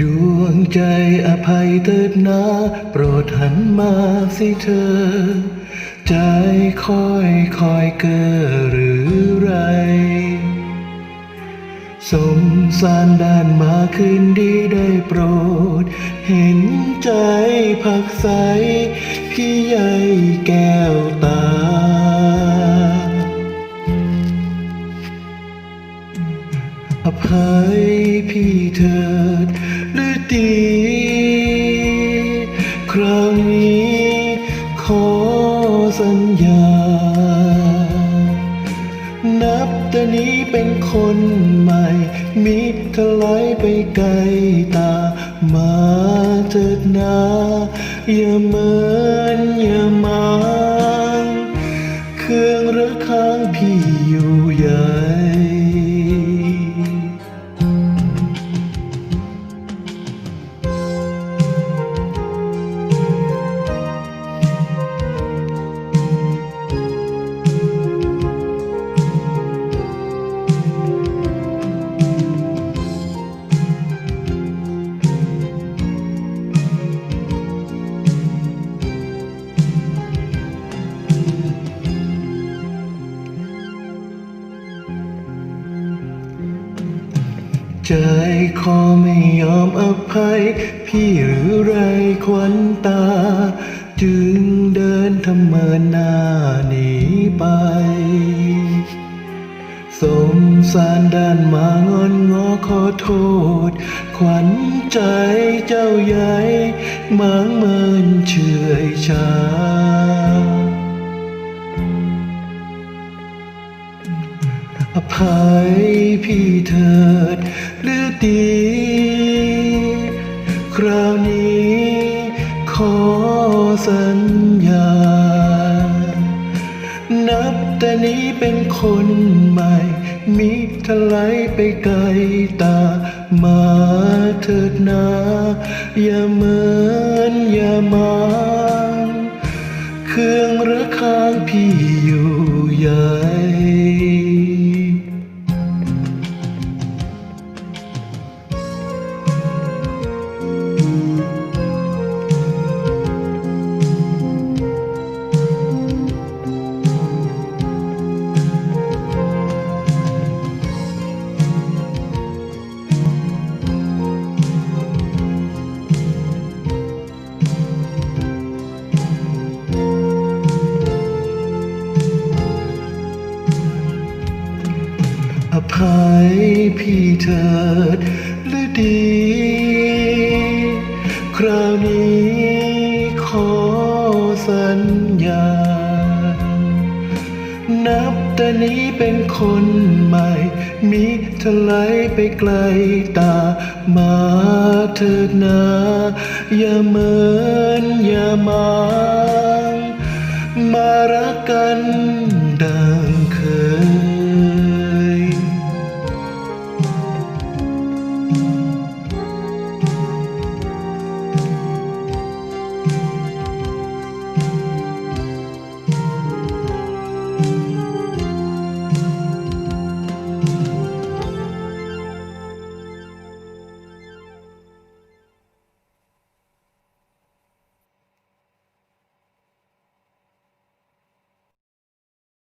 ดวงใจอภัยเถิดนาโปรดหันมาสิเธอ ใจคอยคอยเกอหรือไร สมสารด้านมาคืนดีได้โปรด เห็นใจผักใสพี่ใหญ่แก้ว อภัยพี่เถิดหรือดี คราวนี้ขอสัญญา นับแต่นี้เป็นคนใหม่ มิตรทลายไปไกลตา มาเถิดนาอย่าเมินอย่ามางเครื่องระค้างพี่อยู่ใหญ่ ใจคอไม่ยอมอภัย พี่หรือไรควันตา จึงเดินทำเมินหน้าหนีไป สมสารด้านมางอนงอขอโทษ ขวัญใจเจ้าใหญ่หมางเมินเฉยชา อภัยพี่เถิดหรือดีคราวนี้ ขอสัญญา นับแต่นี้เป็นคนใหม่ มิทลายไปไกลตา มาเถิดนาอย่าเหมินอย่ามาเครื่องระค้างพี่อยู่ใหญ่ ใายพี่เถิดฤดี คราวนี้ขอสัญญา นับแต่นี้เป็นคนใหม่ มิทลายไปไกลตา มาเถิดนา อย่าเมินอย่ามา มารักกัน